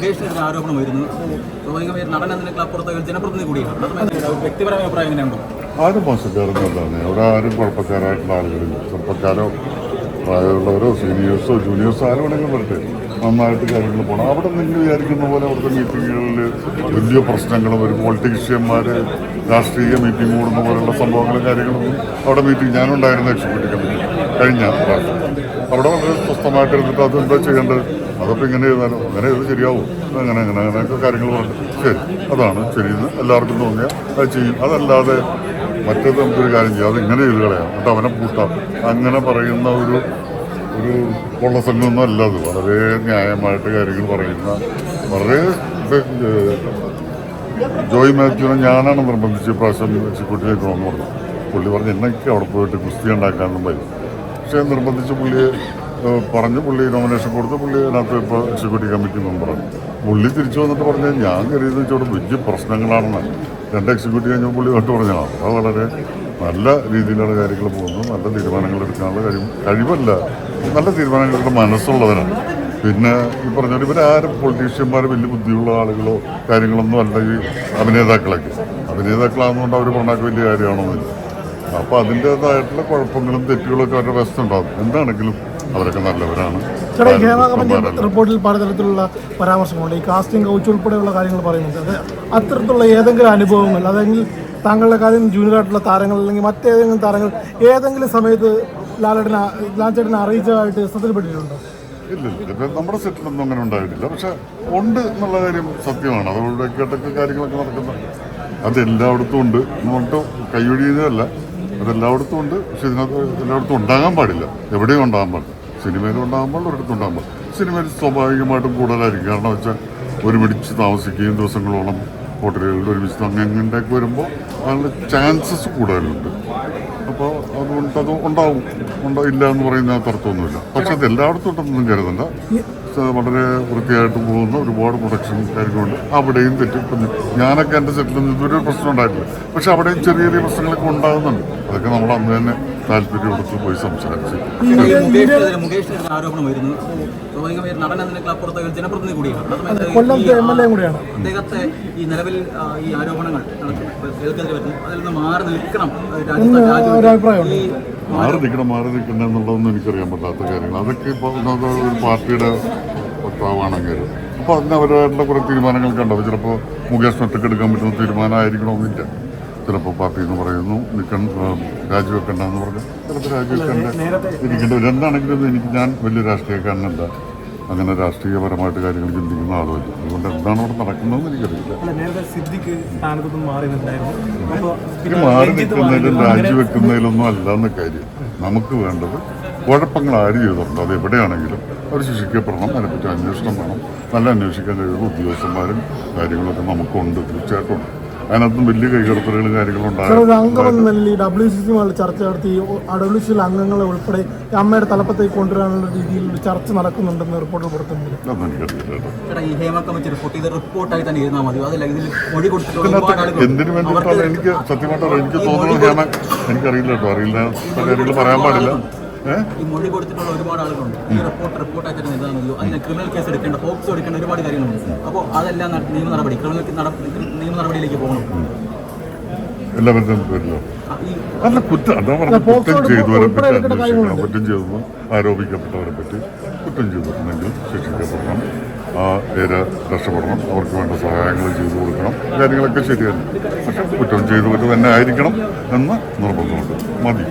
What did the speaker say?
മുകേഷിനെതിരെ ആരോപണം വരുന്നു സ്വാഭാവികമായി നടൻ എന്നതിനേക്കാൾ അപ്പുറത്തെ ഒരു ജനപ്രതിനിധി കൂടിയാണ്. വ്യക്തിപരമായ അഭിപ്രായം എങ്ങനെയുണ്ടോ ആരും മോശക്കാരൊന്നുമല്ലാണ് അവിടെ ആരും കുഴപ്പക്കാരായിട്ടുള്ള ആളുകളില്ല. ചെറുപ്പക്കാരോ പ്രായമുള്ളവരോ സീനിയേഴ്സോ ജൂനിയേഴ്സോ ആരും വേണമെങ്കിലും വരട്ടെ. നന്നായിട്ട് കാര്യങ്ങൾ പോകണം അവിടെ നിങ്ങൾ വിചാരിക്കുന്ന പോലെ അവിടുത്തെ മീറ്റിങ്ങുകളിൽ വലിയ പ്രശ്നങ്ങളും ഒരു പൊളിറ്റീഷ്യന്മാർ രാഷ്ട്രീയ മീറ്റിംഗ് കൂടുന്ന പോലുള്ള സംഭവങ്ങളും കാര്യങ്ങളൊന്നും അവിടെ മീറ്റിംഗ് ഞാനുണ്ടായിരുന്ന എക്സിക്യൂട്ടീവ് കഴിഞ്ഞ പ്രാവശ്യം. അവിടെ വളരെ സ്വസ്ഥമായിട്ട് ഇരുന്നിട്ട് അതെന്താ ചെയ്യേണ്ടത്? അതപ്പോൾ ഇങ്ങനെ ചെയ്താലും? അങ്ങനെ ഇത് ശരിയാവും. അങ്ങനെ അങ്ങനെ അങ്ങനെയൊക്കെ കാര്യങ്ങൾ പറഞ്ഞു. ശരി അതാണ് ശരിയെന്ന് എല്ലാവർക്കും തോന്നിയാൽ അത് ചെയ്യും. അതല്ലാതെ മറ്റേത് നമുക്കൊരു കാര്യം ചെയ്യാം. അതിങ്ങനെ ചെയ്ത് കളയാം. എന്നിട്ട് അവനെ പൂട്ടാം. അങ്ങനെ പറയുന്ന ഒരു ഒരു കൊള്ളസംഘമൊന്നും അല്ല അത്. വളരെ ന്യായമായിട്ട് കാര്യങ്ങൾ പറയുന്ന വളരെ ജോയി മാത്യുവിനെ ഞാനാണ് നിർബന്ധിച്ച് പ്രാവശ്യം എക്സിക്യൂട്ടീവ് പറഞ്ഞു പുള്ളി പറഞ്ഞു എന്നൊക്കെ അവിടെ പോയിട്ട് ക്രിസ്തി ഉണ്ടാക്കാനൊന്നും പറ്റും പക്ഷേ നിർബന്ധിച്ച് പുള്ളിയെ പറഞ്ഞു. പുള്ളി നോമിനേഷൻ കൊടുത്ത്. പുള്ളി അതിനകത്ത് ഇപ്പോൾ എക്സിക്യൂട്ടീവ് കമ്മിറ്റി മെമ്പറാണ് പുള്ളി തിരിച്ചു വന്നിട്ട് പറഞ്ഞാൽ ഞാൻ കരുതി വെച്ചോട് വലിയ പ്രശ്നങ്ങളാണെന്ന്. രണ്ട് എക്സിക്യൂട്ടീവ് കഴിഞ്ഞപ്പോൾ പുള്ളി തൊട്ട് പറഞ്ഞാൽ അത് വളരെ നല്ല രീതിയിലുള്ള കാര്യങ്ങൾ പോകുന്നു. നല്ല തീരുമാനങ്ങൾ എടുക്കാനുള്ള കഴിവ് കഴിവല്ല. നല്ല തീരുമാനങ്ങളുടെ മനസ്സുള്ളവരാണ്. പിന്നെ ഈ പറഞ്ഞ ഇവരാരും പൊളിറ്റീഷ്യന്മാർ വലിയ ബുദ്ധിയുള്ള ആളുകളോ കാര്യങ്ങളൊന്നും അല്ല ഈ അഭിനേതാക്കളൊക്കെ. അഭിനേതാക്കളാകുന്നതുകൊണ്ട് അവർ പറഞ്ഞാൽ വലിയ കാര്യമാണോന്നില്ല അപ്പോൾ അതിന്റെതായിട്ടുള്ള കുഴപ്പങ്ങളും തെറ്റുകളൊക്കെ അവരുടെ വശത്തുണ്ടാകും എന്താണെങ്കിലും അവരൊക്കെ നല്ലവരാണ്. ചേട്ടാ കമ്മിറ്റി റിപ്പോർട്ടിൽ പലതരത്തിലുള്ള പരാമർശങ്ങളുണ്ട്. ഈ കാസ്റ്റിംഗ് കൗച്ച് ഉൾപ്പെടെയുള്ള കാര്യങ്ങൾ പറയുന്നുണ്ട്. അത് അത്തരത്തിലുള്ള ഏതെങ്കിലും അനുഭവങ്ങൾ അല്ലെങ്കിൽ താങ്കളുടെ കാര്യം ജൂനിയർ ആയിട്ടുള്ള താരങ്ങൾ അല്ലെങ്കിൽ മറ്റേതെങ്കിലും താരങ്ങൾ ഏതെങ്കിലും സമയത്ത് ലാലേട്ടനെ ലാലേട്ടനെ അറിയിച്ചതായിട്ട് ശ്രദ്ധയിൽപ്പെട്ടിട്ടുണ്ടോ ഇല്ല ഇല്ല. നമ്മുടെ സെറ്റിലൊന്നും അങ്ങനെ ഉണ്ടായിട്ടില്ല. പക്ഷെ ഉണ്ട് എന്നുള്ള കാര്യം സത്യമാണ്. അതുകൊണ്ട് കേട്ടൊക്കെ കാര്യങ്ങളൊക്കെ നടക്കുന്ന അത് എല്ലായിടത്തും ഉണ്ട് എന്നിട്ട് കൈയൊഴിയുന്നതല്ല അതെല്ലായിടത്തും ഉണ്ട്. പക്ഷെ ഇതിനകത്ത് എല്ലായിടത്തും ഉണ്ടാകാൻ പാടില്ല. എവിടെയും ഉണ്ടാകാൻ പാടില്ല. സിനിമയിലും ഉണ്ടാകാൻ പാടില്ല ഒരിടത്തും ഉണ്ടാകാൻ പാടില്ല. സിനിമയിൽ സ്വാഭാവികമായിട്ടും കൂടുതലായിരിക്കും. കാരണം വെച്ചാൽ ഒരുമിച്ച് താമസിക്കുകയും ദിവസങ്ങളോളം ഹോട്ടലുകളിൽ ഒരുമിച്ച് അങ്ങനെയൊക്കെ വരുമ്പോൾ അതിനുള്ള ചാൻസസ് കൂടുതലുണ്ട്. അപ്പോൾ അതുകൊണ്ട് അത് ഉണ്ടാവും. ഉണ്ടാവില്ല എന്ന് പറയുന്ന അർത്ഥമൊന്നുമില്ല. പക്ഷെ അത് എല്ലായിടത്തും ഉണ്ടെന്നൊന്നും കരുതണ്ട. വളരെ വൃത്തിയായിട്ട് പോകുന്ന ഒരുപാട് പ്രൊഡക്ഷൻ കാര്യങ്ങളുണ്ട്. അവിടെയും തെറ്റും ഇപ്പം ഞാനൊക്കെ എന്റെ സെറ്റിൽ ഇതുവരെ ഒരു പ്രശ്നം ഉണ്ടായിട്ടില്ല. പക്ഷെ അവിടെയും ചെറിയ ചെറിയ പ്രശ്നങ്ങളൊക്കെ ഉണ്ടാകുന്നുണ്ട്. അതൊക്കെ നമ്മൾ അന്ന് തന്നെ താല്പര്യം കൊടുത്ത് പോയി സംസാരിച്ചു. അദ്ദേഹത്തെ ഈ നിലവിൽ ആ, ഈ ആരോപണങ്ങൾ കേൾക്കേണ്ടി വരുന്നു അതിൽ നിന്ന് മാറി നിൽക്കണം മാറി നിൽക്കണം മാറി നിൽക്കണം എന്നുള്ളതൊന്നും എനിക്കറിയാൻ പറ്റാത്ത കാര്യങ്ങൾ. അതൊക്കെ ഇപ്പോൾ ഒരു പാർട്ടിയുടെ വക്താവാണെങ്കിൽ. അപ്പോൾ അതിന് അവരവരുടെ കുറേ തീരുമാനങ്ങളൊക്കെ ഉണ്ടാവും. ചിലപ്പോൾ മുകേഷ് ഒറ്റയ്ക്ക് എടുക്കാൻ പറ്റുന്ന തീരുമാനമായിരിക്കണമെന്നില്ല. ചിലപ്പോൾ പാർട്ടി എന്ന് പറയുന്നു നിൽക്കണം രാജിവെക്കണ്ട എന്ന് പറഞ്ഞു ചിലപ്പോൾ രാജിവെക്കണ്ട ഇരിക്കേണ്ട രണ്ടാണെങ്കിലും എനിക്ക് ഞാൻ വലിയ രാഷ്ട്രീയക്കാരനല്ല. അങ്ങനെ രാഷ്ട്രീയപരമായിട്ട് കാര്യങ്ങൾ ചിന്തിക്കുന്ന ആളുമല്ല. അതുകൊണ്ട് എന്താണ് അവിടെ നടക്കുന്നതെന്ന് എനിക്കറിയില്ല. മാറി നിൽക്കുന്നതിലും രാജിവെക്കുന്നതിലൊന്നും അല്ലാന്ന് കാര്യം നമുക്ക് വേണ്ടത് കുഴപ്പങ്ങൾ ആര് ചെയ്തിട്ടുണ്ട് അത് എവിടെയാണെങ്കിലും അവർ ശിക്ഷിക്കപ്പെടണം അതിനെപ്പറ്റി അന്വേഷണം വേണം. നല്ല അന്വേഷിക്കാൻ കഴിയുന്ന ഉദ്യോഗസ്ഥന്മാരും കാര്യങ്ങളൊക്കെ നമുക്കുണ്ട് തീർച്ചയായിട്ടും ഉണ്ട്. അതിനകത്തും വലിയ കൈകടത്തലുകളും കാര്യങ്ങളും സാർ ഒരു അംഗം ഉണ്ടാകും എന്ന നിലയിൽ ഡബ്ല്യു സി സിയുമായി ചർച്ച നടത്തി ഡബ്ല്യു സിയിലെ അംഗങ്ങളെ ഉൾപ്പെടെ അമ്മയുടെ തലപ്പത്തേക്ക് കൊണ്ടുവരാനുള്ള രീതിയിൽ ചർച്ച നടക്കുന്നുണ്ടെന്ന് റിപ്പോർട്ടിൽ റിപ്പോർട്ട് എന്തിനു വേണ്ടിയിട്ടാണ് എനിക്ക് സത്യമായിട്ട് എനിക്ക് തോന്നുന്നത് ഞാൻ എനിക്കറിയില്ല കേട്ടോ. അറിയില്ല. കാര്യങ്ങൾ പറയാൻ പാടില്ല. ഈ മൊഴി കൊടുത്തിട്ടുള്ള ഒരുപാട് ആളുകളുണ്ട്. ഈ റിപ്പോർട്ട് റിപ്പോർട്ടായി തന്നെ ഇതാണല്ലോ അതിന് ക്രിമിനൽ കേസ് എടുക്കേണ്ട ഫോക്സ് എടുക്കേണ്ട ഒരുപാട് കാര്യങ്ങളുണ്ട്. അപ്പോൾ അതെല്ലാം നിയമ നടപടി ക്രിമിനൽ നിയമ നടപടിയിലേക്ക് പോകണം. എല്ലാവരുടെയും പേരിലോ? അല്ല കുറ്റം അതാ പറഞ്ഞ കുറ്റം ചെയ്തവരെ ഉൾപ്പെടെ പറ്റി അന്വേഷിക്കണം കുറ്റം ചെയ്തെന്ന് ആരോപിക്കപ്പെട്ടവരെ പറ്റി കുറ്റം ചെയ്തിട്ടുണ്ടെങ്കിൽ ശിക്ഷിക്കപ്പെടണം. ആ പേര് രക്ഷപ്പെടണം. അവർക്ക് വേണ്ട സഹായങ്ങൾ ചെയ്തു കൊടുക്കണം. കാര്യങ്ങളൊക്കെ ശരിയാണ് പക്ഷെ കുറ്റം ചെയ്തവർ തന്നെ ആയിരിക്കണം എന്ന് നിർബന്ധമുണ്ട്. മതി.